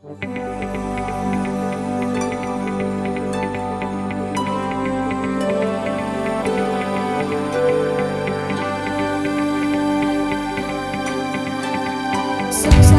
So, so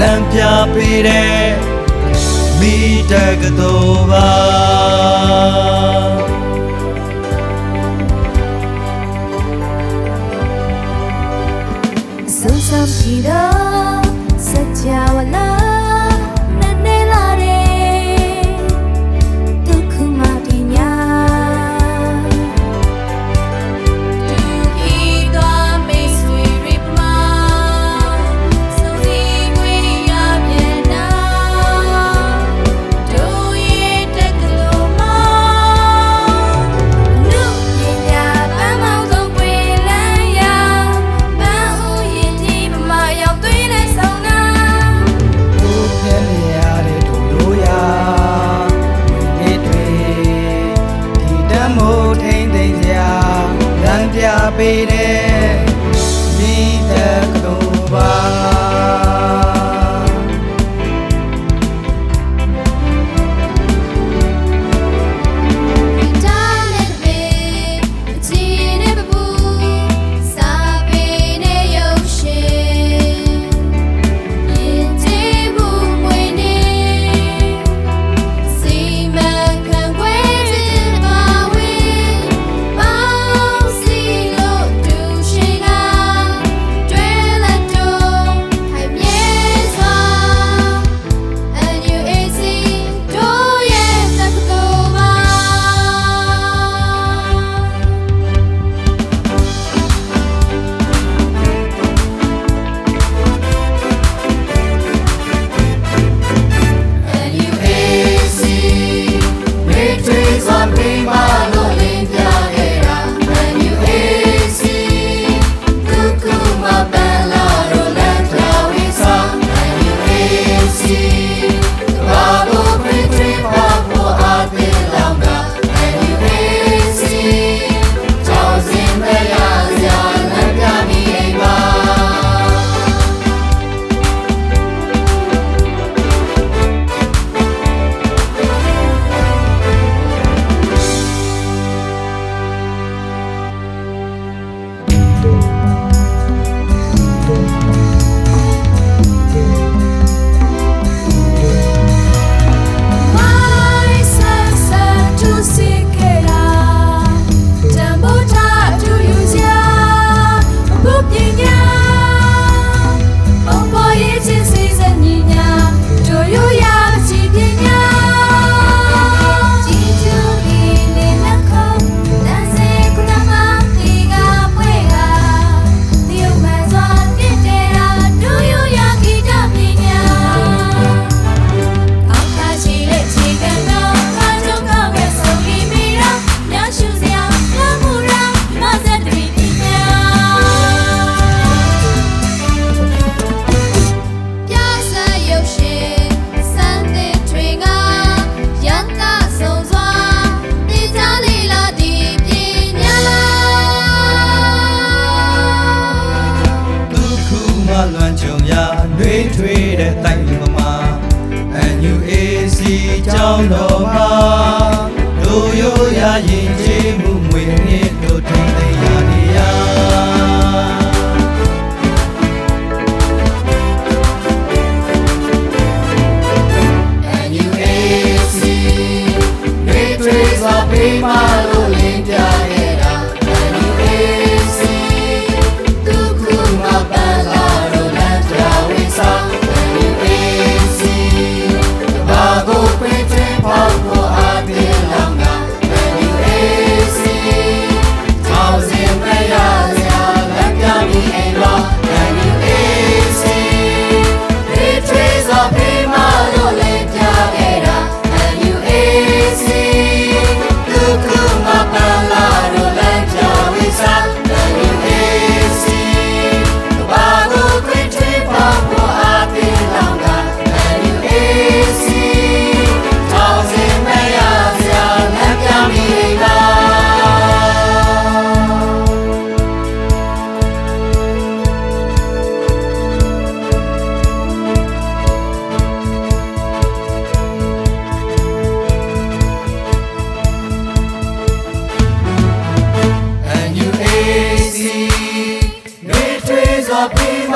လမ်းပြပေးတဲ့မိတကတော်ပါဆုံးဆုံးပြီတော့ I'm my ဝလွမ်းချုံရနှွေးထွေးတဲ့တိုက်လူမမာ NUAC ကြောင်းတော်မှာတို့ရိုးရရင်ချ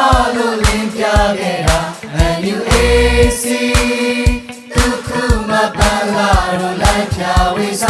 မလို့လင်းပြခဲ့တာ MUAC ဒုက္ခမတန်လာလို့လိုက်ပြဝေစာ